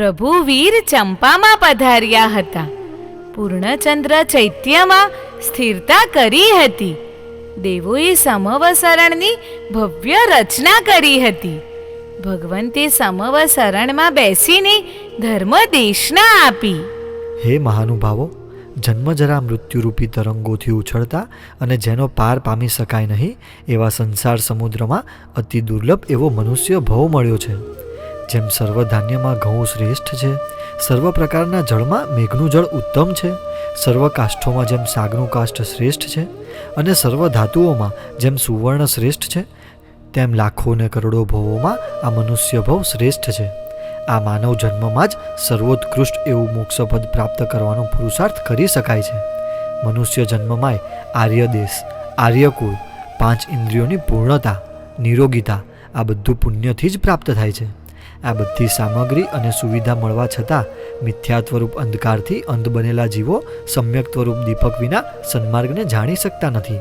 પ્રભુ વીર ચંપામાં પધાર્યા હતા. પૂર્ણચંદ્ર ચૈત્યમાં સ્થિરતા કરી હતી. દેવોએ સમવસરણની ભવ્ય રચના કરી હતી. ભગવંતે સમવસરણમાં બેસીને ધર્મ દેશના આપી. હે મહાનુભાવો જન્મજરા મૃત્યુરૂપી તરંગોથી ઉછળતા અને જેનો પાર પામી શકાય નહીં, એવા સંસાર સમુદ્રમાં અતિ દુર્લભ એવો મનુષ્ય ભવ મળ્યો છે. જેમ સર્વધાન્યમાં ઘઉં શ્રેષ્ઠ છે, સર્વ પ્રકારના જળમાં મેઘનું જળ ઉત્તમ છે, સર્વ કાષ્ઠોમાં જેમ સાગનું કાષ્ઠ શ્રેષ્ઠ છે અને સર્વ ધાતુઓમાં જેમ સુવર્ણ શ્રેષ્ઠ છે, તેમ લાખો ને કરોડો ભવોમાં આ મનુષ્ય ભવ શ્રેષ્ઠ છે. આ માનવ જન્મમાં જ સર્વોત્કૃષ્ટ એવું મોક્ષપદ પ્રાપ્ત કરવાનો પુરુષાર્થ કરી શકાય છે. મનુષ્ય જન્મમાંય આર્ય દેશ આર્યકુળ, પાંચ ઇન્દ્રિયોની પૂર્ણતા, નિરોગીતા આ બધું પુણ્યથી જ પ્રાપ્ત થાય છે. આ બધી સામગ્રી અને સુવિધા મળવા છતાં મિથ્યાત્વરૂપ અંધકારથી અંધ બનેલા જીવો સમ્યક્ત્વરૂપ દીપક વિના સન્માર્ગને જાણી શકતા નથી.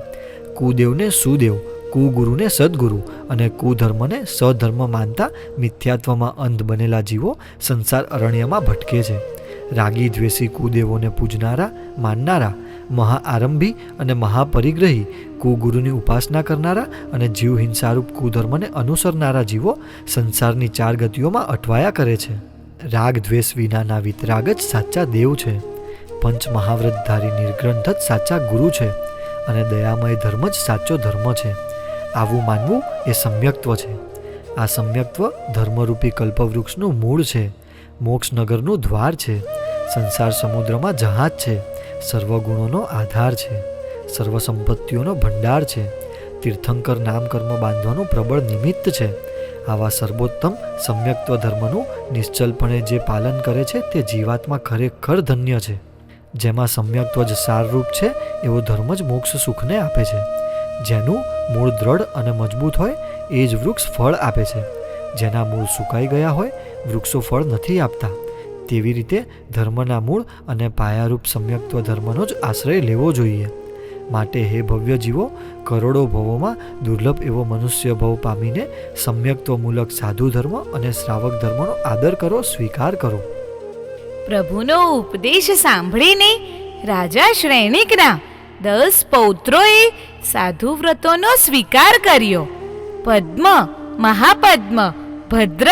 કુદેવને સુદેવ, કુગુરુને સદગુરુ અને કુધર્મને સધર્મ માનતા મિથ્યાત્વમાં અંધ બનેલા જીવો સંસાર અરણ્યમાં ભટકે છે. રાગી દ્વેષી કુદેવોને પૂજનારા, માનનારા મહાઆરંભી અને મહાપરિગ્રહી, કુગુરુની ઉપાસના કરનારા અને જીવ હિંસારૂપ કુધર્મને અનુસરનારા જીવો સંસારની ચાર ગતિઓમાં અટવાયા કરે છે. રાગ, દ્વેષ વિનાના વિતરાગ જ સાચા દેવ છે. પંચ મહાવ્રતધારી નિર્ગ્રંથ જ સાચા ગુરુ છે અને દયામય ધર્મ જ સાચો ધર્મ છે. આવું માનવું એ સમ્યક્ત્વ છે. આ સમ્યક્ત્વ ધર્મરૂપી કલ્પવૃક્ષનું મૂળ છે. મોક્ષનગરનું દ્વાર છે. સંસાર સમુદ્રમાં જહાજ છે. સર્વગુણોનો આધાર છે સર્વ સંપત્તિઓનો ભંડાર છે, તીર્થંકર નામકર્મ બાંધવાનું પ્રબળ નિમિત્ત છે. આવા સર્વોત્તમ સમ્યક્ત્વ ધર્મનું નિશ્ચલપણે જે પાલન કરે છે તે જીવાત્મા ખરેખર ધન્ય છે. જેમાં સમ્યક્ત્વ જ સારરૂપ છે એવો ધર્મ જ મોક્ષ સુખને આપે છે. જેનું મૂળ દ્રઢ અને મજબૂત હોય એ જ વૃક્ષ ફળ આપે છે. જેના મૂળ સુકાઈ ગયા હોય વૃક્ષો ફળ નથી આપતા. તેવી રીતે ધર્મના મૂળ અને પાયારૂપ સમ્યક્ત્વ ધર્મનો જ આશ્રય લેવો જોઈએ. માટે હે ભવ્ય જીવો કરોડો ભવોમાં દુર્લભ એવો મનુષ્ય ભવ પામીને સમ્યક્ત્વમૂલક સાધુ ધર્મ અને શ્રાવક ધર્મનો આદર કરો, સ્વીકાર કરો. પ્રભુનો ઉપદેશ સાંભળીને રાજા શ્રેણિકના દસ પૌત્રોએ સાધુ વ્રતોનો સ્વીકાર કર્યો. પદ્મ, મહાપદ્મ, ભદ્ર,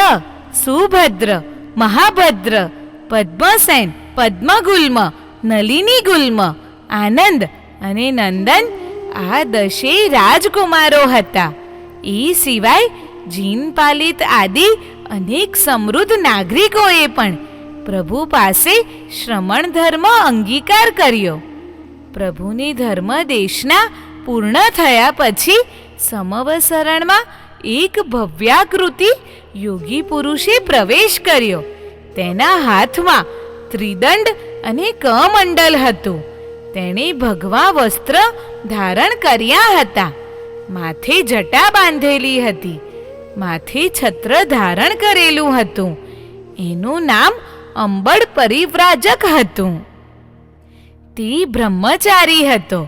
સુભદ્ર, મહાભદ્ર પદ્મસેન, પદ્મગુલ્મ, નલિની ગુલ્મ, આનંદ અને નંદન આ દશેય રાજકુમારો હતા. એ સિવાય જીન પાલિત આદિ અનેક સમૃદ્ધ નાગરિકોએ પણ પ્રભુ પાસે શ્રમણ ધર્મ અંગીકાર કર્યો. પ્રભુની ધર્મ દેશના પૂર્ણ થયા પછી સમવસરણમાં એક ભવ્યાકૃતિ યોગી પુરુષે પ્રવેશ કર્યો. તેના હાથમાં ત્રિદંડ અને કમંડલ હતું. તેણે ભગવા વસ્ત્ર ધારણ કર્યા હતા. માથે જટા બાંધેલી હતી. માથે છત્ર ધારણ કરેલું હતું. એનું નામ અંબડ પરિવ્રાજક હતું. તે બ્રહ્મચારી હતો.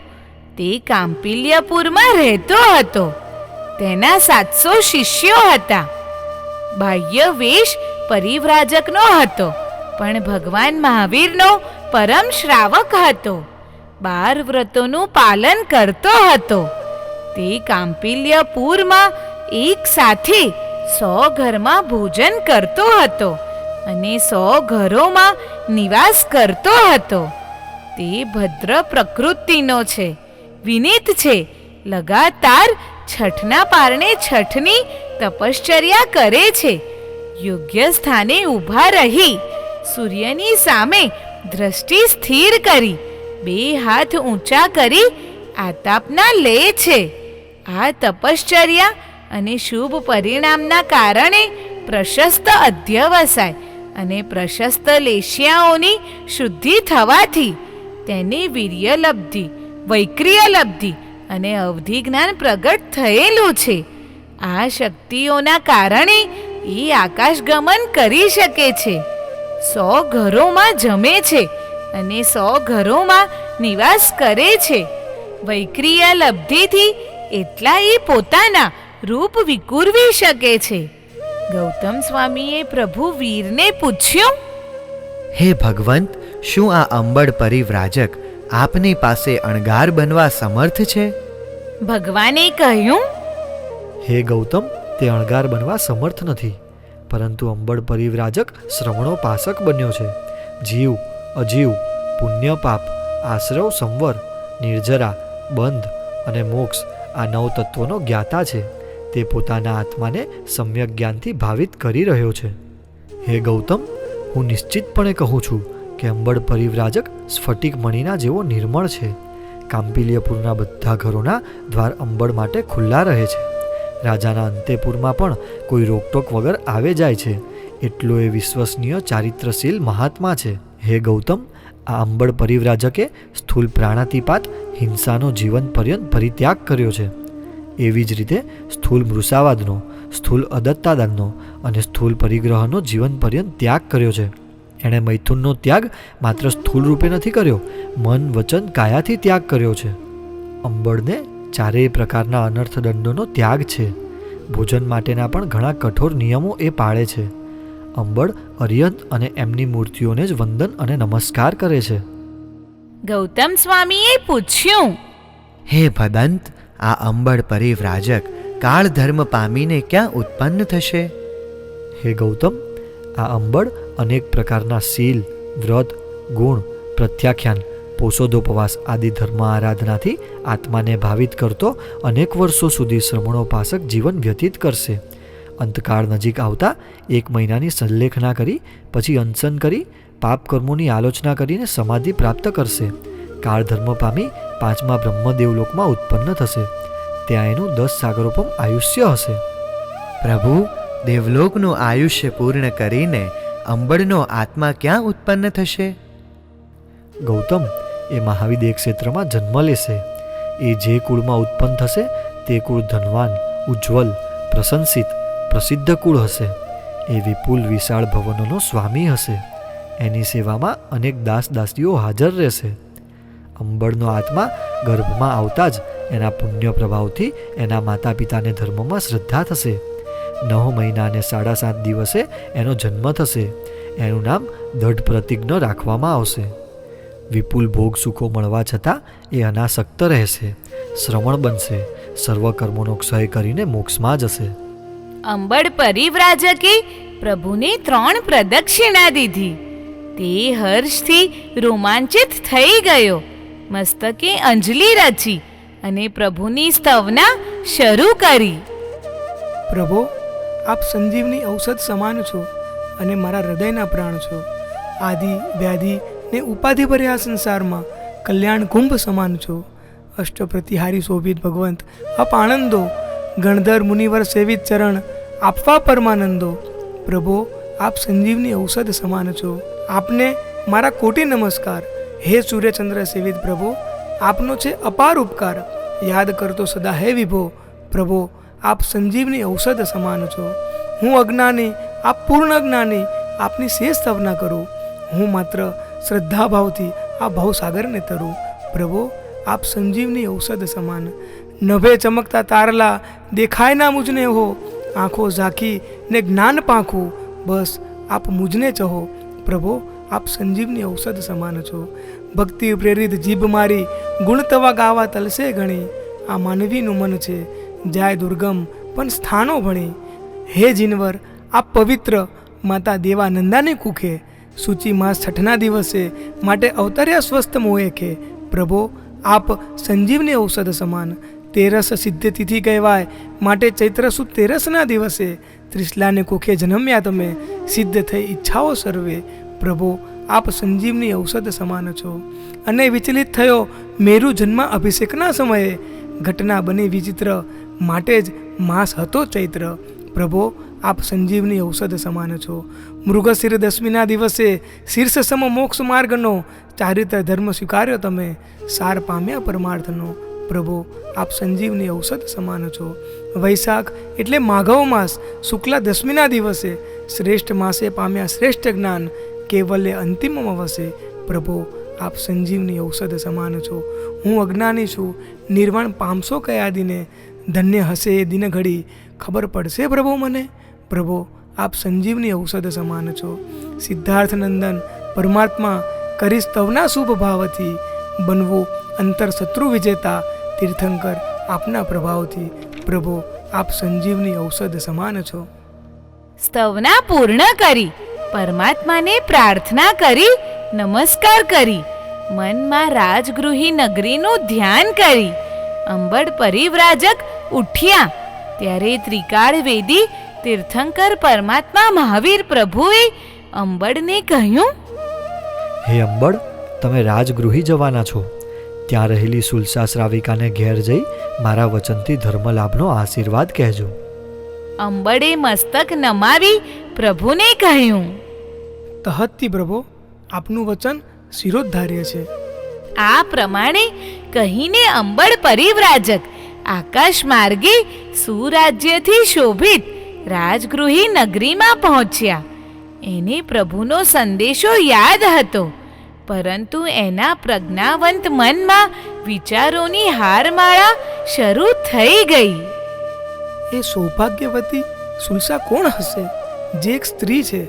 તે કાંપિલ્યપુરમાં રહેતો હતો. તેના સાતસો શિષ્યો હતા. બાહ્ય વેશ પરિવ્રાજકનો હતો, પણ ભગવાન મહાવીરનો પરમ શ્રાવક હતો. બાર વ્રતોનું પાલન કરતો હતો. તે કાંપિલ્યપુરમાં એક સાથે સો ઘરમાં ભોજન કરતો હતો અને સો ઘરોમાં નિવાસ કરતો હતો. તે ભદ્ર પ્રકૃતિનો છે, વિનીત છે, લગાતાર છઠના પારણે છઠની તપશ્ચર્યા કરે છે. યોગ્ય સ્થાને ઊભા રહી. સૂર્યની સામે દ્રષ્ટિ સ્થિર કરી. બે હાથ ઊંચા કરી આતાપના લે છે. આ તપશ્ચર્યા અને શુભ પરિણામના કારણે પ્રશસ્ત અધ્યવસાય અને પ્રશસ્ત લેશિયાઓની શુદ્ધિ થવાથી તેની વીર્યલબ્ધિ, વૈક્રિયલબ્ધિ અને અવધિ જ્ઞાન પ્રગટ થયેલું છે. આ શક્તિઓના કારણે એ આકાશગમન કરી શકે છે. સો ઘરોમાં જમે છે અને સો ઘરોમાં નિવાસ કરે છે. વૈક્રિય લબ્ધિથી એટલા એ પોતાના રૂપ વિકુરવી શકે છે. ગૌતમ સ્વામીએ પ્રભુ વીરને પૂછ્યું હે ભગવંત શું આ અંબડ પરિવ્રાજક આપની પાસે અણગાર બનવા સમર્થ છે? ભગવાને કહ્યું હે ગૌતમ તે અણગાર બનવા સમર્થ નથી. પરંતુ અંબળ પરિવ્રાજક શ્રવણોપાસક બન્યો છે. જીવ, અજીવ, પુણ્ય પાપ, આશ્રવ, સંવર, નિર્જરા, બંધ અને મોક્ષ આ નવ તત્વોનો જ્ઞાતા છે. તે પોતાના આત્માને સમ્યક જ્ઞાનથી ભાવિત કરી રહ્યો છે. હે ગૌતમ, હું નિશ્ચિતપણે કહું છું કે અંબળ પરિવ્રાજક સ્ફટિક મણિના જેવો નિર્મળ છે. કાંપિલ્યપુરના બધા ઘરોના દ્વાર અંબળ માટે ખુલ્લા રહે છે. રાજાના અંતેપુરમાં પણ કોઈ રોકટોક વગર આવે જાય છે. એટલો એ વિશ્વસનીય ચારિત્રશીલ મહાત્મા છે. હે ગૌતમ, આ અંબળ પરિવ્રાજકે સ્થૂલ પ્રાણાતિપાત હિંસાનો જીવન પર્યંત પરિત્યાગ કર્યો છે. એવી જ રીતે સ્થૂલ મૃષાવાદનો, સ્થૂલ અદત્તાદાનનો અને સ્થૂલ પરિગ્રહનો જીવન પર્યંત ત્યાગ કર્યો છે. એણે મૈથુનનો ત્યાગ માત્ર સ્થૂળ રૂપે નથી કર્યો, મન વચન કાયાથી ત્યાગ કર્યો છે. અંબળને ચારેય પ્રકારના અનર્થ દંડોનો ત્યાગ છે. ભોજન માટેના પણ ઘણા કઠોર નિયમો એ પાળે છે. અંબળ અરિયંત અને એમની મૂર્તિઓને જ વંદન અને નમસ્કાર કરે છે. ગૌતમ સ્વામીએ પૂછ્યું હે ભદંત આ અંબળ પરિવ્રાજક કાળ ધર્મ પામીને ક્યાં ઉત્પન્ન થશે? હે ગૌતમ આ અંબળ અનેક પ્રકારના શીલ વ્રત ગુણ પ્રત્યાખ્યાન પોષોદોપવાસ આદિ ધર્મ આરાધનાથી આત્માને ભાવિત કરતો અનેક વર્ષો સુધી શ્રમણોપાસક જીવન વ્યતીત કરશે. અંતકાળ નજીક આવતા એક મહિનાની સંલેખના કરી પછી અનશન કરી પાપ કર્મોની આલોચના કરીને સમાધિ પ્રાપ્ત કરશે. કાળ ધર્મ પામી પાંચમા બ્રહ્મદેવલોકમાં ઉત્પન્ન થશે. ત્યાં એનું દસ સાગરોપમ આયુષ્ય હશે. પ્રભુ દેવલોકનું આયુષ્ય પૂર્ણ કરીને અંબળનો આત્મા ક્યાં ઉત્પન્ન થશે? ગૌતમ એ મહાવિદ્ય ક્ષેત્રમાં જન્મ લેશે. એ જે કુળમાં ઉત્પન્ન થશે, તે કુળ ધનવાન, ઉજ્જવલ, પ્રશંસિત, પ્રસિદ્ધ કુળ હશે. એ વિપુલ વિશાળ ભવનોનો સ્વામી હશે. એની સેવામાં અનેક દાસ દાસીઓ હાજર રહેશે. અંબળનો આત્મા ગર્ભમાં આવતા જ એના પુણ્ય પ્રભાવથી એના માતા પિતાને ધર્મમાં શ્રદ્ધા થશે. નવ મહિના અને સાડા સાત દિવસે એનો જન્મ થશે. એનું નામ દઢ પ્રતિજ્ઞ રાખવામાં આવશે. વિપુલ ભોગ સુખો મળવા છતાં એ અનાસક્ત રહેશે. શ્રવણ બનશે. સર્વ કર્મોનો ક્ષય કરીને મોક્ષમાં જશે. અંબડ પરિવ્રાજકે પ્રભુને ત્રણ પ્રદક્ષિણા દીધી તે હર્ષથી રોમાંચિત થઈ ગયો. મસ્તકે અંજલિ રચી અને પ્રભુની સ્તવના શરૂ કરી. પ્રભો આપ સંજીવની ઔષધ સમાન છો અને મારા હૃદયના પ્રાણ છો. આદિ વ્યાધિ ને ઉપાધિ ભર્યા સંસારમાં. કલ્યાણ કુંભ સમાન છો. અષ્ટપ્રતિહારી શોભિત ભગવંત, આપ આનંદો. ગણધર મુનિવર સેવિત ચરણ, આપવા પરમાનંદો. પ્રભો, આપ સંજીવની ઔષધ સમાન છો. આપને મારા કોટી નમસ્કાર. હે સૂર્યચંદ્ર સેવિત પ્રભુ, આપનો છે અપાર ઉપકાર. યાદ કરતો સદા હે વિભો. પ્રભો, આપ સંજીવની ઔષધ સમાન છો. હું અજ્ઞાની, આપ પૂર્ણ જ્ઞાની આપની શેષ સ્થાપના કરું. હું માત્ર શ્રદ્ધાભાવથી આ ભવસાગરને તરું. પ્રભો, આપ સંજીવની ઔષધ સમાન. નભે ચમકતા તારલા, દેખાય ના મુજને હો. આંખો ઝાંખી ને જ્ઞાન પાંખું. બસ, આપ મુજને ચહો. પ્રભો, આપ સંજીવની ઔષધ સમાન છો. ભક્તિ પ્રેરિત જીભ મારી, ગુણ તવા ગાવા તલસે ગણી. આ માનવીનું મન છે, જાય દુર્ગમ, પણ સ્થાનો ભણી. હે જીનવર આ પવિત્ર, માતા દેવાનંદાની કુખે. સૂચિ માસ છઠના દિવસે માટે અવતર્યા સ્વસ્થ કે, પ્રભો, આપ સંજીવની ઔષધ સમાન તેરસ સિદ્ધતિથિ કહેવાય. માટે ચૈત્ર સુદ તેરસના દિવસે ત્રિશલાને કુખે જન્મ્યા તમે સિદ્ધ થઈ ઈચ્છાઓ સર્વે. પ્રભો, આપ સંજીવની ઔષધ સમાન છો. અને વિચલિત થયો મેરુ જન્મ અભિષેકના સમયે. ઘટના બની વિચિત્ર, માટે જ માસ હતો ચૈત્ર. પ્રભો, આપ સંજીવની ઔષધ સમાન છો. મૃગશિર દશમીના દિવસે શીર્ષ સમ મોક્ષ માર્ગનો ચારિત્ર ધર્મ સ્વીકાર્યો તમે. સાર પામ્યા પરમાર્થનો. પ્રભુ, આપ સંજીવની ઔષધ સમાન છો. વૈશાખ એટલે માઘવ માસ, શુક્લા દશમીના દિવસે. શ્રેષ્ઠ માસે પામ્યા શ્રેષ્ઠ જ્ઞાન, કેવલ્ય અંતિમમાં વસે પ્રભુ, આપ સંજીવની ઔષધ સમાન છો. હું અજ્ઞાની છું. નિર્વાણ પામશો કયા દિને? ધન્ય હશે એ દિન ઘડી ખબર પડશે પ્રભુ મને? પ્રભુ આપ સંજીવની ઔષધ સમાન છો. સિદ્ધાર્થ નંદન પરમાત્મા કરી સ્તવના શુભ ભાવથી બનવું અંતર શત્રુ વિજેતા તીર્થંકર આપના પ્રભાવથી. પ્રભુ, આપ સંજીવની ઔષધ સમાન છો. સ્તવના પૂર્ણ કરી, પરમાત્માને પ્રાર્થના કરી, નમસ્કાર કરી, મનમાં રાજગૃહી નગરીનું ધ્યાન કરી અંબડ પરિવ્રાજક ઉઠ્યા, ત્યારે ત્રિકાળ વેદી તીર્થંકર પરમાત્મા મહાવીર પ્રભુએ અંબડને કહ્યું હે અંબળ તમે રાજગૃહી જવાના છો. ત્યાં રહેલી સુલસા શ્રાવિકાને ઘેર જઈ મારા વચનથી ધર્મલાભનો આશીર્વાદ કહેજો. અંબડે મસ્તક નમાવી પ્રભુને કહ્યું તહતથી પ્રભુ આપનું વચન શિરોધાર્ય છે. આ પ્રમાણે કહીને અંબડ પરિવ્રાજક આકાશ માર્ગે સુરાજ્યથી શોભિત રાજગૃહી નગરીમાં પહોંચ્યા. એને પ્રભુનો સંદેશો યાદ હતો. પરંતુ એના પ્રજ્ઞાવંત મનમાં વિચારોની હારમાળા શરૂ થઈ ગઈ. એ સૌભાગ્યવતી સુલસા કોણ હશે? જે એક સ્ત્રી છે.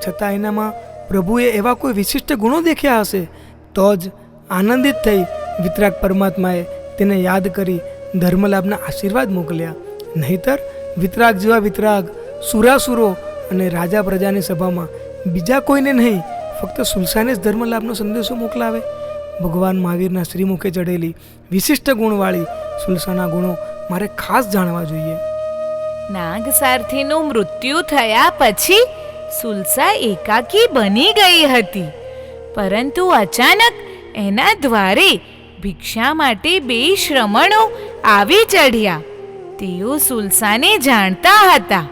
છતાં એનામાં પ્રભુએ એવા કોઈ વિશિષ્ટ ગુણો દેખ્યા હશે? તો જ આનંદિત થઈ વિતરાગ પરમાત્માએ તેને યાદ કરી ધર્મલાભના આશીર્વાદ મોકલ્યા. નહીતર વિતરાગ જેવા વિતરાગ, સુરાસુરો અને રાજા પ્રજાની સભામાં બીજા કોઈને નહીં, ફક્ત સુલસાને જ ધર્મલાભનો સંદેશો મોકલાવે. ભગવાન મહાવીરના શ્રીમુખે ચડેલી વિશિષ્ટ ગુણવાળી સુલસાના ગુણો મારે ખાસ જાણવા જોઈએ. નાગ સારથીનું મૃત્યુ થયા પછી સુલસા એકાકી બની ગઈ હતી. પરંતુ અચાનક એના દ્વારે ભિક્ષા માટે બે શ્રમણો આવી ચઢ્યા. તેઓ સુલસાને જાણતા હતા.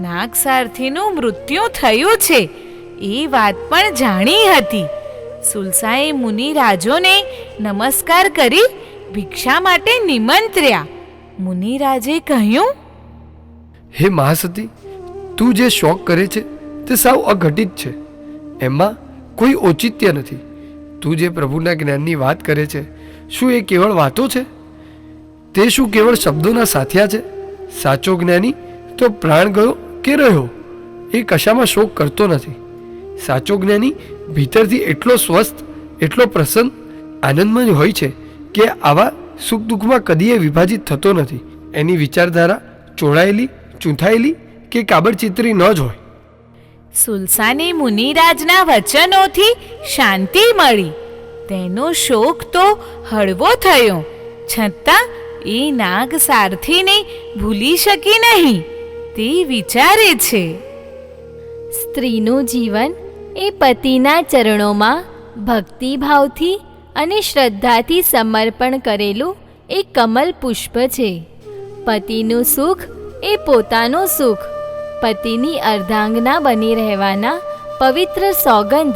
નાગ સારથીનું મૃત્યુ થયું છે, એ વાત પણ જાણી હતી. સુલસાએ મુનિ રાજોને નમસ્કાર કરી ભિક્ષા માટે નિમંત્ર્યા. મુનિરાજે કહ્યું, હે મહાસતી, તું જે શોખ કરે છે, તે સાવ અઘટિત છે. એમાં કોઈ ઔચિત્ય નથી. તું જે પ્રભુના જ્ઞાનની વાત કરે છે, શું એ કેવળ વાતો છે? તે શું કેવળ શબ્દોના સાથિયા છે? સાચો જ્ઞાની તો પ્રાણ ગયો કે રહ્યો? એ કશામાં શોક કરતો નથી. સાચો જ્ઞાની ભીતરથી એટલો સ્વસ્થ, એટલો પ્રસન્ન, આનંદમય હોય છે કે આવા સુખ દુઃખમાં કદીએ વિભાજિત થતો નથી. એની વિચારધારા ચોળાયેલી, ચૂંથાયેલી કે કાબરચિત્રી ન જ હોય. સુલસાની મુનિરાજના વચનોથી શાંતિ મળી. તેનો શોક તો હળવો થયો. છતાં એ નાગ સારથીને ભૂલી શકી નહીં. તે વિચારે છે. સ્ત્રીનું જીવન એ પતિના ચરણોમાં ભક્તિભાવથી અને શ્રદ્ધાથી સમર્પણ કરેલું એ કમલ પુષ્પ છે. પતિનું સુખ એ પોતાનું સુખ. પતિની અર્ધાંગના બની રહેવાના પવિત્ર સોગંદ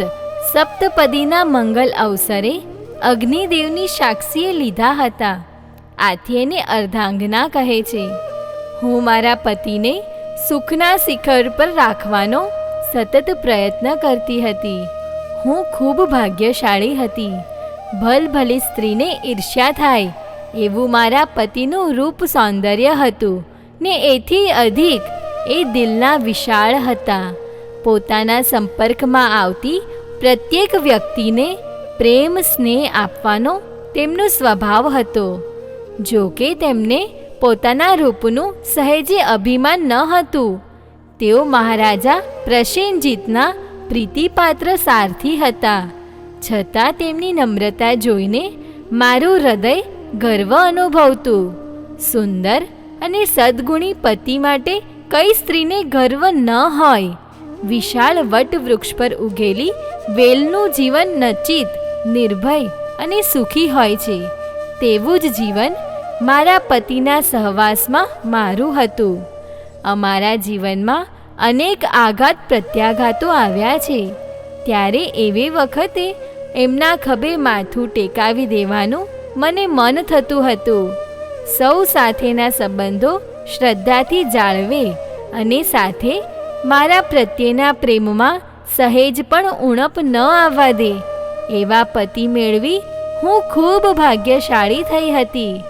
સપ્તપદીના મંગલ અવસરે અગ્નિદેવની સાક્ષીએ લીધા હતા. આથી એને અર્ધાંગના કહે છે. હું મારા પતિને સુખના શિખર પર રાખવાનો સતત પ્રયત્ન કરતી હતી. હું ખૂબ ભાગ્યશાળી હતી. ભલભલી સ્ત્રીને ઈર્ષ્યા થાય એવું મારા પતિનું રૂપ સૌંદર્ય હતું ને એથી અધિક એ દિલના વિશાળ હતા. પોતાના સંપર્કમાં આવતી પ્રત્યેક વ્યક્તિને પ્રેમ સ્નેહ આપવાનો તેમનો સ્વભાવ હતો. જો કે તેમને પોતાના રૂપનું સહેજે અભિમાન ન હતું. તેઓ મહારાજા પ્રસેનજીતના પ્રીતિપાત્ર સારથી હતા. છતાં તેમની નમ્રતા જોઈને મારું હૃદય ગર્વ અનુભવતું. સુંદર અને સદગુણી પતિ માટે કઈ સ્ત્રીને ગર્વ ન હોય. વિશાળ વટવૃક્ષ પર ઉગેલી વેલનું જીવન નચિત, નિર્ભય અને સુખી હોય છે. તેવું જ જીવન મારા પતિના સહવાસમાં મારું હતું. અમારા જીવનમાં અનેક આઘાત પ્રત્યાઘાતો આવ્યા છે. ત્યારે એવી વખતે એમના ખભે માથું ટેકાવી દેવાનું મને મન થતું હતું. સૌ સાથેના સંબંધો શ્રદ્ધાથી જાળવે અને સાથે મારા પ્રત્યેના પ્રેમમાં સહેજ પણ ઉણપ ન આવવા દે, એવા પતિ મેળવી હું ખૂબ ભાગ્યશાળી થઈ હતી.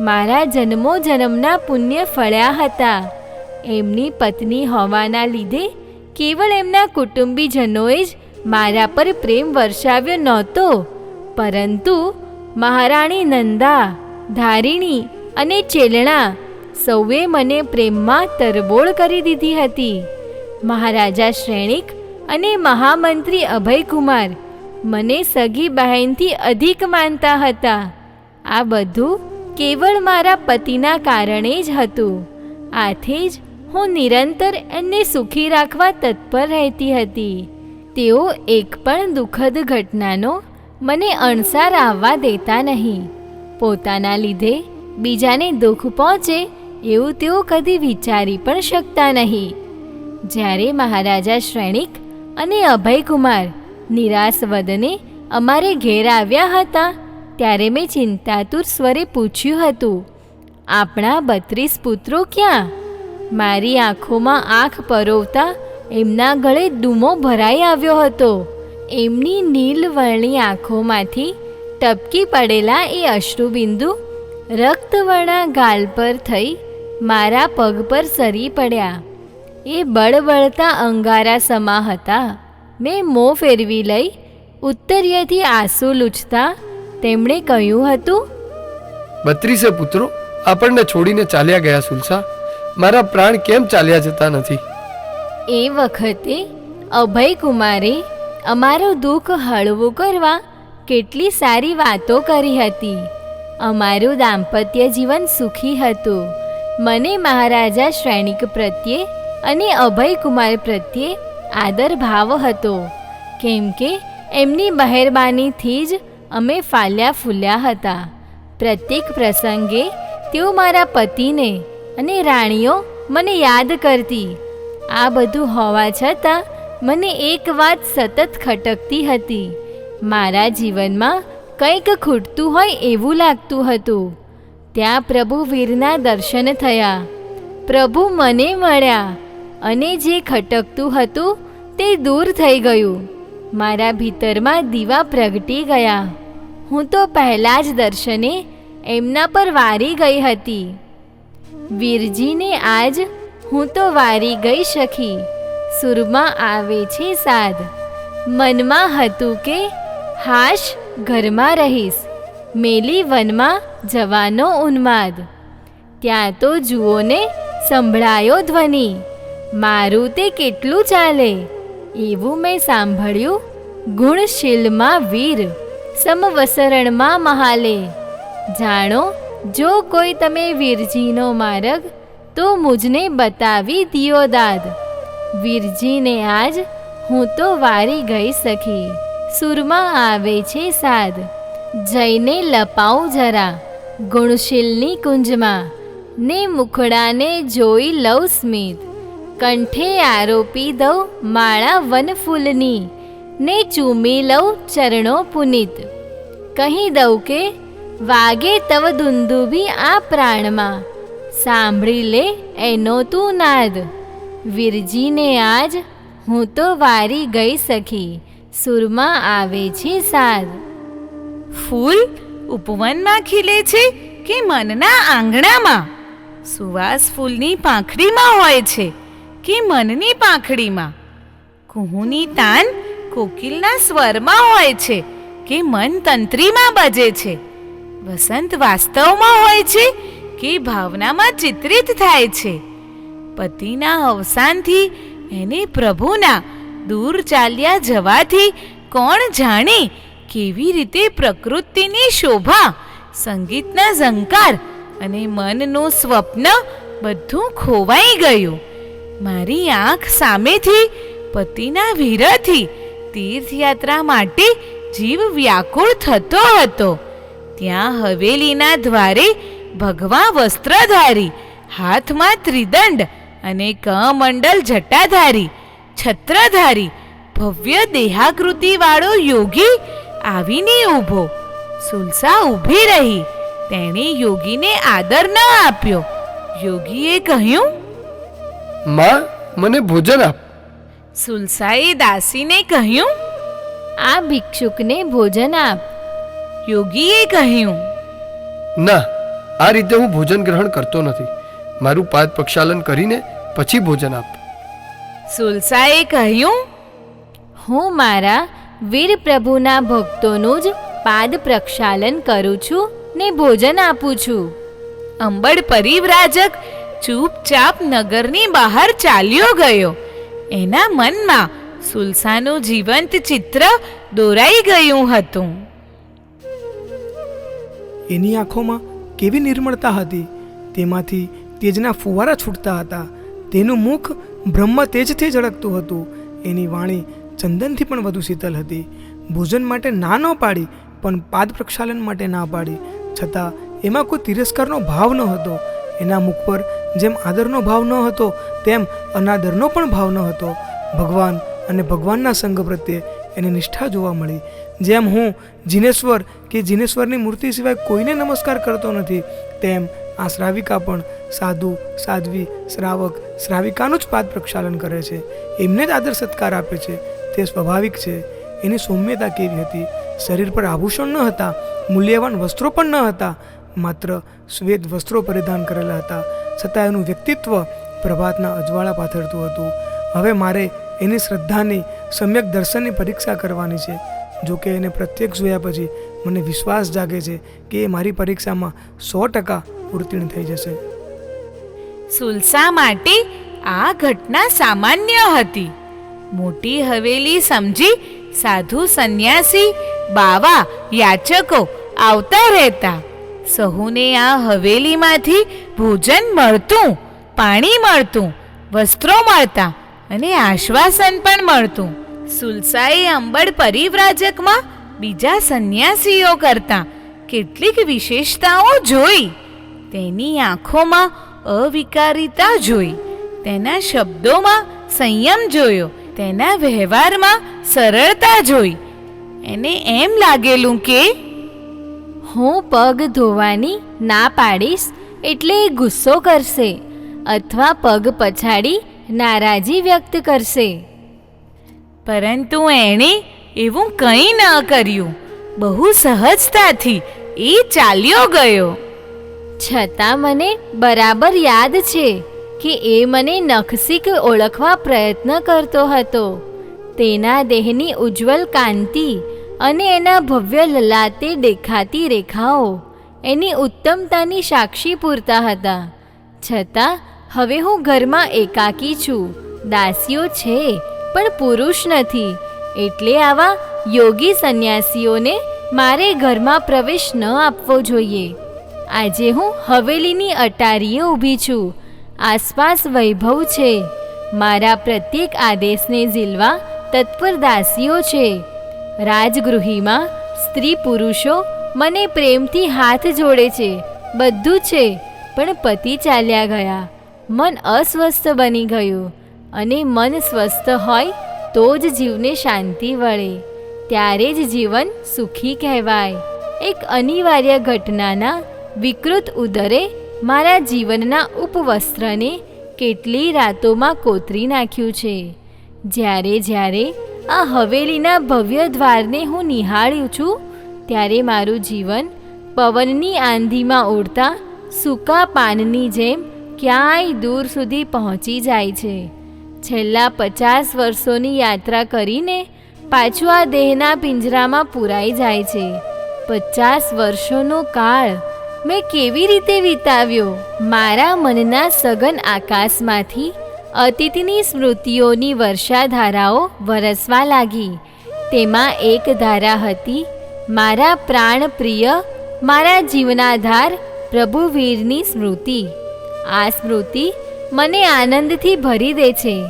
મારા જન્મો જન્મના પુણ્ય ફળ્યા હતા. એમની પત્ની હોવાના લીધે કેવળ એમના કુટુંબીજનોએ જ મારા પર પ્રેમ વર્ષાવ્યો નહોતો. પરંતુ મહારાણી નંદા, ધારિણી અને ચેલણા સૌએ મને પ્રેમમાં તરબોળ કરી દીધી હતી. મહારાજા શ્રેણિક અને મહામંત્રી અભયકુમાર મને સગી બહેનથી અધિક માનતા હતા. આ બધું કેવળ મારા પતિના કારણે જ હતું. આથી જ હું નિરંતર એમને સુખી રાખવા તત્પર રહેતી હતી. તેઓ એક પણ દુઃખદ ઘટનાનો મને અણસાર આવવા દેતા નહીં. પોતાના લીધે બીજાને દુઃખ પહોંચે એવું તેઓ કદી વિચારી પણ શકતા નહીં. જ્યારે મહારાજા શ્રેણિક અને અભયકુમાર નિરાશ વદને અમારે ઘેર આવ્યા હતા, ત્યારે મેં ચિંતાતુર સ્વરે પૂછ્યું હતું, આપણા બત્રીસ પુત્રો ક્યાં? મારી આંખોમાં આંખ પરોવતા એમના ગળે દુમો ભરાઈ આવ્યો હતો. એમની નીલવર્ણી આંખોમાંથી ટપકી પડેલા એ અશ્રુબિંદુ રક્તવર્ણા ગાલ પર થઈ મારા પગ પર સરી પડ્યા. એ બળબળતા અંગારા સમા હતા. મેં મોં ફેરવી લઈ ઉત્તરીયથી આંસુ લૂછતા તેમણે કહ્યું હતું બત્રીસે પુત્રો આપણને છોડીને ચાલ્યા ગયા સુલસા. મારા પ્રાણ કેમ ચાલ્યા જતા નથી? એ વખતે અભયકુમારે અમારું દુઃખ હળવું કરવા કેટલી સારી વાતો કરી હતી. અમારું દાંપત્ય જીવન સુખી હતું. મને મહારાજા શ્રેણિક પ્રત્યે અને અભયકુમાર પ્રત્યે આદર ભાવ હતો. કેમ કે એમની મહેરબાનીથી જ અમે ફાલ્યા ફૂલ્યા હતા. પ્રત્યેક પ્રસંગે તેઓ મારા પતિને અને રાણીઓ મને યાદ કરતી. આ બધું હોવા છતાં મને એક વાત સતત ખટકતી હતી. મારા જીવનમાં કંઈક ખૂટતું હોય એવું લાગતું હતું. ત્યાં પ્રભુ વીરના દર્શન થયા. પ્રભુ મને મળ્યા. અને જે ખટકતું હતું તે દૂર થઈ ગયું. મારા ભીતરમાં દીવા પ્રગટી ગયા. હું તો પહેલાં જ દર્શને એમના પર વારી ગઈ હતી. વીરજીને આજ હું તો વારી ગઈ શકી. સુરમાં આવે છે સાદ. મનમાં હતું કે હાશ ઘરમાં રહીશ. મેલી વનમાં જવાનો ઉન્માદ. ત્યાં તો જુઓ ને સંભળાયો ધ્વનિ. મારું તે કેટલું ચાલે? એવું મેં સાંભળ્યું. ગુણશીલમાં વીર, સમવસરણમાં મહાલે. જાણો, જો કોઈ તમે વીરજીનો માર્ગ, તો મુજને બતાવી દિયો દાદ. વીરજીને આજ હું તો વારી ગઈ સખી. સુરમાં આવે છે સાદ. જઈને લપાઉં જરા. ગુણશીલની કુંજમાં. ને મુખડાને જોઈ લઉં સ્મિત. કંઠે આરોપી દઉં માળા વનફૂલની, ને ચૂમી લઉં ચરણો પુનિત. કહી દઉં કે, વાગે તવ દુંદુભી આ પ્રાણમાં, સાંભળી લે એનો તું નાદ. વીરજીને આજ હું તો વારી ગઈ સખી, સુરમાં આવે છે સાદ. ફૂલ ઉપવનમાં ખીલે છે કે મનના આંગણામાં? સુવાસ ફૂલની પાંખડીમાં હોય છે. કે મનની પાંખડીમાં? કુહુની તાન કોકિલના સ્વરમાં હોય છે કે મન તંત્રીમાં બજે છે? વસંત વાસ્તવમાં હોય છે કે ભાવનામાં ચિત્રિત થાય છે? પતિના અવસાનથી એને પ્રભુના દૂર ચાલ્યા જવાથી કોણ જાણે કેવી રીતે પ્રકૃતિની શોભા, સંગીતના ઝંકાર અને મનનું સ્વપ્ન બધું ખોવાઈ ગયું? મારી આંખ સામેથી, પતિના વિરહથી તીર્થયાત્રા માટે જીવ વ્યાકુળ થતો હતો. ત્યાં હવેલીના દ્વારે ભગવા વસ્ત્રધારી, હાથમાં ત્રિદંડ અને કમંડલ જટાધારી, છત્રધારી, ભવ્ય દેહાકૃતિ વાળો યોગી આવીને ઊભો. સુલસા ઊભી રહી. તેણે યોગીને આદર ન આપ્યો. યોગીએ કહ્યું માં મને ભોજન આપ. સુલસાએ દાસીને કહ્યું આ ભિક્ષુકને ભોજન આપ. યોગીએ કહ્યું ના આ રીતે હું ભોજન ગ્રહણ કરતો નથી. મારું પાદ પ્રક્ષાલન કરીને પછી ભોજન આપ. સુલસાએ કહ્યું હું મારા વીર પ્રભુના ભક્તોનું જ પાદ પ્રક્ષાલન કરું છું ને ભોજન આપું છું. અંબડ પરિવ્રાજક ચૂપચાપ નગરની બહાર ચાલ્યો ગયો. એના મનમાં સુલસાનું જીવંત ચિત્ર દોરાઈ ગયું હતું. એની આંખોમાં કેવી નિર્મળતા હતી. તેમાંથી તેજના ફુવારા છૂટતા હતા. તેનું મુખ બ્રહ્મ તેજથી ઝળકતું હતું. એની વાણી ચંદનથી પણ વધુ શીતલ હતી. ભોજન માટે ના ન પાડી, પણ પાદ પ્રક્ષાલન માટે ના પાડી. છતાં એમાં કોઈ તિરસ્કારનો ભાવ ન હતો. એના મુખ પર જેમ આદરનો ભાવ ન હતો, તેમ અનાદરનો પણ ભાવ ન હતો. ભગવાન અને ભગવાનના સંગ પ્રત્યે એની નિષ્ઠા જોવા મળી. જેમ હું જીનેશ્વર કે જીનેશ્વરની મૂર્તિ સિવાય કોઈને નમસ્કાર કરતો નથી, તેમ આ શ્રાવિકા પણ સાધુ, સાધ્વી, શ્રાવક, શ્રાવિકાનું જ પાદ પ્રક્ષાલન કરે છે. એમને જ આદર સત્કાર આપે છે. તે સ્વાભાવિક છે. એની સૌમ્યતા કેવી હતી? શરીર પર આભૂષણ ન હતા. મૂલ્યવાન વસ્ત્રો પણ ન હતા. માત્ર શ્વેત વસ્ત્રો પરિધાન કરેલા હતા. છતાં એનું વ્યક્તિત્વ પ્રભાતના અજવાળા પાથરતું હતું. હવે મારે એની શ્રદ્ધાની, સમ્યક દર્શનની પરીક્ષા કરવાની છે. જો કે એને પ્રત્યક્ષ જોયા પછી મને વિશ્વાસ જાગે છે કે એ મારી પરીક્ષામાં સો ટકા ઉત્તીર્ણ થઈ જશે. સુલસા માટે આ ઘટના સામાન્ય હતી. મોટી હવેલી સમજી સાધુ સંન્યાસી, બાવા, યાચકો આવતા રહેતા. સહુને આ હવેલીમાંથી ભોજન મળતું, પાણી મળતું, વસ્ત્રો મળતા અને આશ્વાસન પણ મળતું. સુલસાએ અંબડ પરિવ્રાજકમાં બીજા સંન્યાસીઓ કરતા કેટલીક વિશેષતાઓ જોઈ. તેની આંખોમાં અવિકારિતા જોઈ. તેના શબ્દોમાં સંયમ જોયો. તેના વ્યવહારમાં સરળતા જોઈ. એને એમ લાગેલું કે હું પગ ધોવાની ના પાડીશ એટલે એ ગુસ્સો કરશે અથવા પગ પછાડી નારાજી વ્યક્ત કરશે. પરંતુ એણે એવું કંઈ ન કર્યું. બહુ સહજતાથી એ ચાલ્યો ગયો. છતાં મને બરાબર યાદ છે કે એ મને નખસીક ઓળખવા પ્રયત્ન કરતો હતો. તેના દેહની ઉજ્જવલ કાંતિ અને એના ભવ્ય લલાતે દેખાતી રેખાઓ. એની ઉત્તમતાની સાક્ષી પૂરતા હતા. છતાં, હવે હું ઘરમાં એકાકી છું. દાસીઓ છે, પણ પુરુષ નથી. એટલે આવા યોગી સંન્યાસીઓને મારે ઘરમાં પ્રવેશ ન આપવો જોઈએ. આજે હું હવેલીની અટારીએ ઊભી છું. આસપાસ વૈભવ છે. મારા પ્રત્યેક આદેશને ઝીલવા તત્પર દાસીઓ છે. રાજગૃહીમાં સ્ત્રી પુરુષો મને પ્રેમથી હાથ જોડે છે. બધું છે, પણ પતિ ચાલ્યા ગયા. મન અસ્વસ્થ બની ગયું અને મન સ્વસ્થ હોય તો જ જીવને શાંતિ વળે. ત્યારે જ જીવન સુખી કહેવાય. એક અનિવાર્ય ઘટનાના વિકૃત ઉદરે મારા જીવનના ઉપવસ્ત્રને કેટલી રાતોમાં કોતરી નાખ્યું છે. જ્યારે જ્યારે આ હવેલીના ભવ્ય દ્વારને હું નિહાળ્યું છું. ત્યારે મારું જીવન પવનની આંધીમાં ઉડતા, સૂકા પાનની જેમ ક્યાંય દૂર સુધી પહોંચી જાય છે. છેલ્લા પચાસ વર્ષોની યાત્રા કરીને પાછું આ દેહના પિંજરામાં પૂરાઈ જાય છે. પચાસ વર્ષોનો કાળ મેં કેવી રીતે વિતાવ્યો? મારા મનના સઘન આકાશમાંથી અતીતની સ્મૃતિઓની વર્ષાધારાઓ વરસવા લાગી. તેમાં એક ધારા હતી, મારા પ્રાણ પ્રિય મારા જીવનાધાર પ્રભુ વીરની સ્મૃતિ. આ સ્મૃતિ મને આનંદથી ભરી દે છે.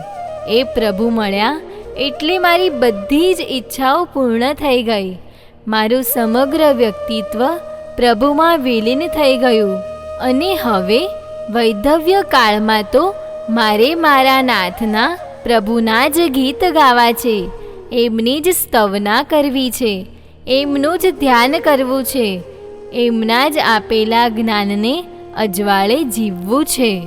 એ પ્રભુ મળ્યા એટલે મારી બધી જ ઈચ્છાઓ પૂર્ણ થઈ ગઈ. મારું સમગ્ર વ્યક્તિત્વ પ્રભુમાં વિલીન થઈ ગયું. અને હવે વૈધવ્ય કાળમાં તો મારે મારા નાથના પ્રભુના જ ગીત ગાવા છે. એમની જ સ્તવના કરવી છે. એમનું જ ધ્યાન કરવું છે. એમના જ આપેલા જ્ઞાનને અજવાળે જીવવું છે.